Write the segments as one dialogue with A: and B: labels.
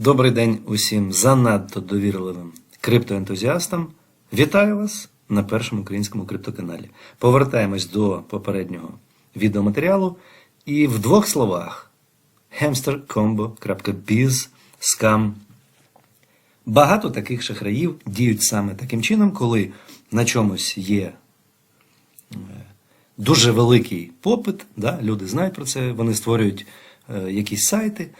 A: Добрий день усім занадто довірливим криптоентузіастам. Вітаю вас на першому українському криптоканалі. Повертаємось до попереднього відеоматеріалу. І в двох словах: hamstercombo.biz скам. Багато таких шахраїв діють саме таким чином, коли на чомусь є дуже великий попит, да, люди знають про це, вони створюють е, якісь сайти,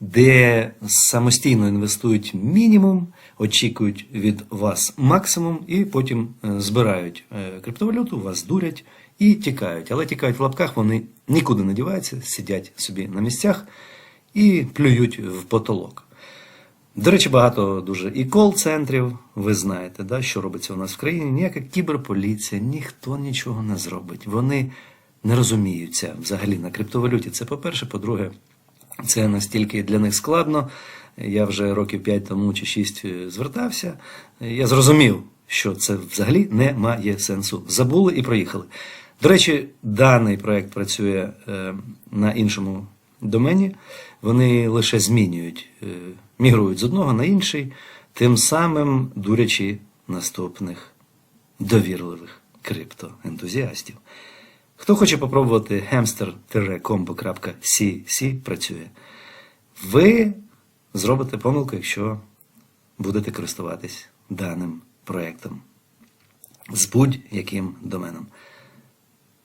A: де самостійно інвестують мінімум, очікують від вас максимум, і потім е, збирають е, криптовалюту, вас дурять і тікають. Але тікають в лапках, вони нікуди не діваються, сидять собі на місцях і плюють в потолок. До речі, багато дуже і кол-центрів, ви знаєте, да, що робиться у нас в країні. Ніяка кіберполіція, ніхто нічого не зробить. Вони не розуміються взагалі на криптовалюті. Це по-перше, по-друге, це настільки для них складно. Я вже років 5 тому чи 6 звертався. Я зрозумів, що це взагалі не має сенсу. Забули і проїхали. До речі, даний проект працює е, на іншому домені. Вони лише змінюють, е, мігрують з одного на інший, тим самим дурячи наступних довірливих криптоентузіастів. Хто хоче попробувати hamster-combo.cc працює. Ви зробите помилку, якщо будете користуватись даним проєктом з будь-яким доменом.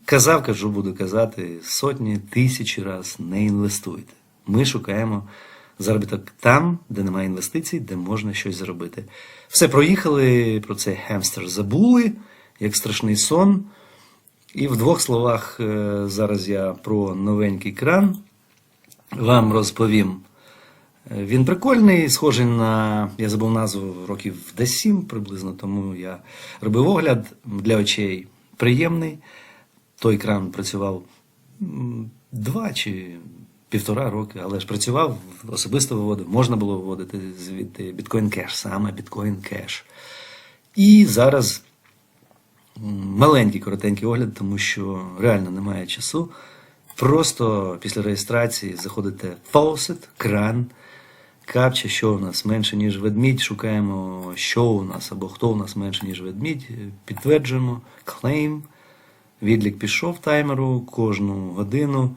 A: Казав, кажу, буду казати сотні, тисячі раз не інвестуйте. Ми шукаємо заробіток там, де немає інвестицій, де можна щось заробити. Все проїхали, про цей хемстер забули, як страшний сон. І в двох словах е, зараз я про новенький кран вам розповім. Е, Він прикольний, схожий на, я забув назву років десь 7 приблизно, тому я робив огляд для очей приємний. Той кран працював два чи півтора роки, але ж працював, особисто виводив, можна було виводити звідти біткоін кеш, саме біткоін кеш. І зараз маленький коротенький огляд, тому що реально немає часу. Просто після реєстрації заходите в Faucet, кран, капча, що у нас менше, ніж ведмідь. Шукаємо, що у нас або хто у нас менше, ніж ведмідь. Підтверджуємо, claim. Відлік пішов таймеру кожну годину.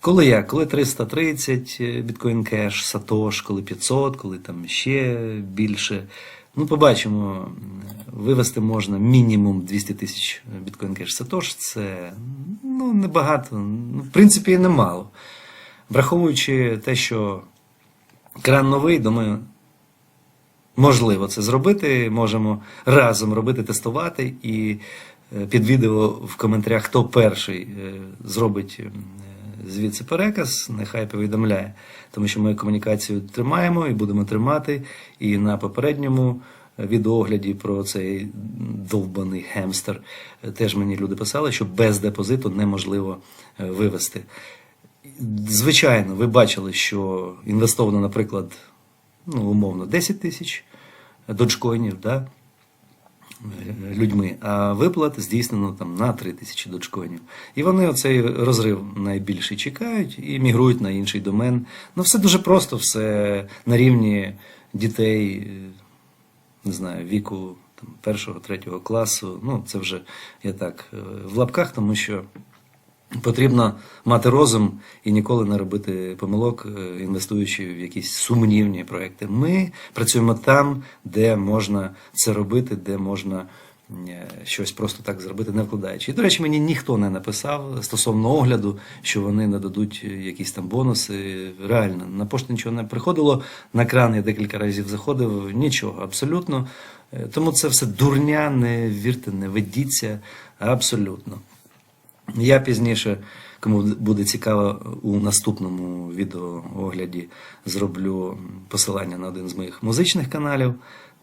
A: Коли як? Коли 330 біткоін кеш, Сатош, коли 500, коли там ще більше. Ну, побачимо, вивести можна мінімум 200 тисяч біткоін кеш Сатош. Це ну, небагато, ну, в принципі, і немало. Враховуючи те, що кран новий, думаю, можливо це зробити. Можемо разом робити, тестувати і е, під відео в коментарях, хто перший е, зробить звідси переказ, нехай повідомляє, тому що ми комунікацію тримаємо і будемо тримати. І на попередньому відеоогляді про цей довбаний хемстер теж мені люди писали, що без депозиту неможливо е, вивести. Звичайно, ви бачили, що інвестовано, наприклад, ну, умовно, 10 тисяч доджкоїнів, да? Людьми, а виплат здійснено там на 3 тисячі дочконів. І вони оцей розрив найбільший чекають і мігрують на інший домен. Ну, все дуже просто, все на рівні дітей, е, не знаю, віку там, першого, третього класу. Ну, це вже я так е, в лапках, тому що. Потрібно мати розум і ніколи не робити помилок, е, інвестуючи в якісь сумнівні проекти. Ми працюємо там, де можна це робити, де можна е, щось просто так зробити, не вкладаючи. І, до речі, мені ніхто не написав стосовно огляду, що вони нададуть якісь там бонуси. Реально, на пошту нічого не приходило. На кран я декілька разів заходив, нічого, абсолютно. Е, Тому це все дурня, не вірте, не ведіться, абсолютно. Я пізніше, кому буде цікаво, у наступному відеоогляді зроблю посилання на один з моїх музичних каналів.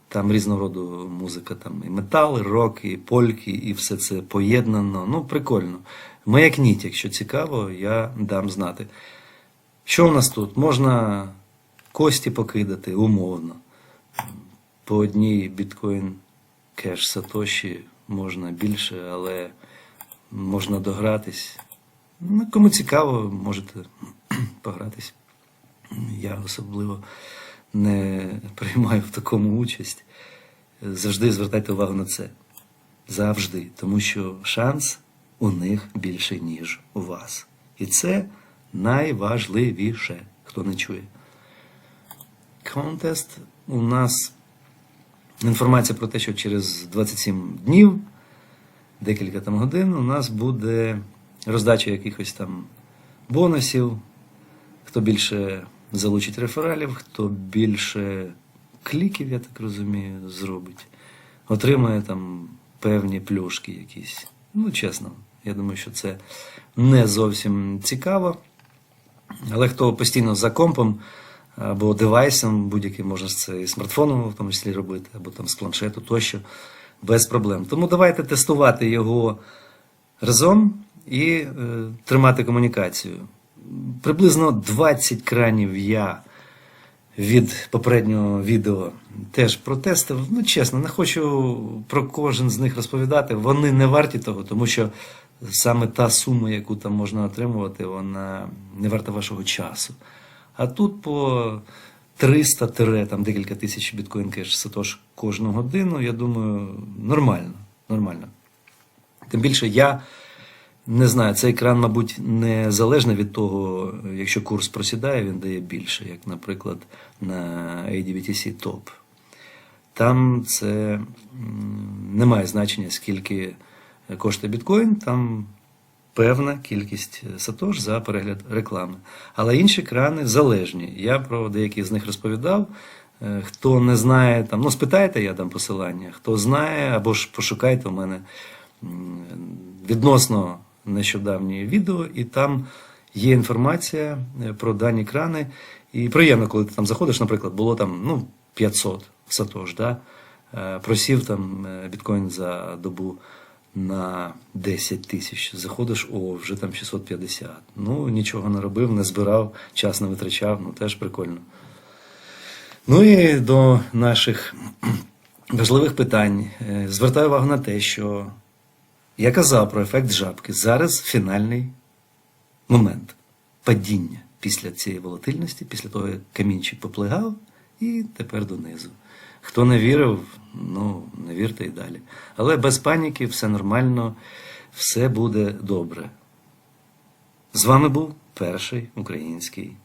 A: Там різного роду музика, там і метал, і рок, і польки, і все це поєднано. Ну, прикольно. Маякніть, якщо цікаво, я дам знати. Що у нас тут? Можна кості покидати умовно. По одній біткоін кеш Сатоші можна більше, але можна догратись. Ну, кому цікаво, можете погратись. Я особливо не приймаю в такому участь, завжди звертайте увагу на це. Завжди. Тому що шанс у них більший, ніж у вас. І це найважливіше, хто не чує. Контест у нас інформація про те, що через 27 днів, декілька там годин, у нас буде роздача якихось там бонусів. Хто більше залучить рефералів, хто більше кліків, я так розумію, зробить, отримає там певні плюшки якісь. Ну, чесно, я думаю, що це не зовсім цікаво. Але хто постійно за компом або девайсом, будь-яким можна це і смартфоном в тому числі робити, або там з планшету тощо, без проблем. Тому давайте тестувати його разом і е, тримати комунікацію. Приблизно 20 кранів я від попереднього відео теж протестив. Ну, чесно, не хочу про кожен з них розповідати. Вони не варті того, тому що саме та сума, яку там можна отримувати, вона не варта вашого часу. А тут по 300 тире, там декілька тисяч біткоін кеш сатош кожну годину, я думаю, нормально. нормально. Тим більше я не знаю, цей екран, мабуть, не залежно від того, якщо курс просідає, він дає більше, як, наприклад, на ADVTC Top. Там це не має значення, скільки коштує біткоін, там певна кількість сатош за перегляд реклами. Але інші крани залежні. Я про деякі з них розповідав. Е, Хто не знає, там, ну спитайте, я дам посилання. Хто знає, або ж пошукайте у мене відносно нещодавнє відео, і там є інформація е, про дані крани. І приємно, коли ти там заходиш, наприклад, було там ну, 500 сатош, да? Е, просів там е, біткоін за добу на 10 тисяч. Заходиш, о, вже там 650. Ну, нічого не робив, не збирав, час не витрачав, ну теж прикольно. Ну і до наших важливих питань. Е, Звертаю увагу на те, що я казав про ефект жабки. Зараз фінальний момент падіння після цієї волатильності, після того, як камінчик поплигав, і тепер донизу. Хто не вірив, ну не вірте і далі. Але без паніки, все нормально, все буде добре. З вами був перший український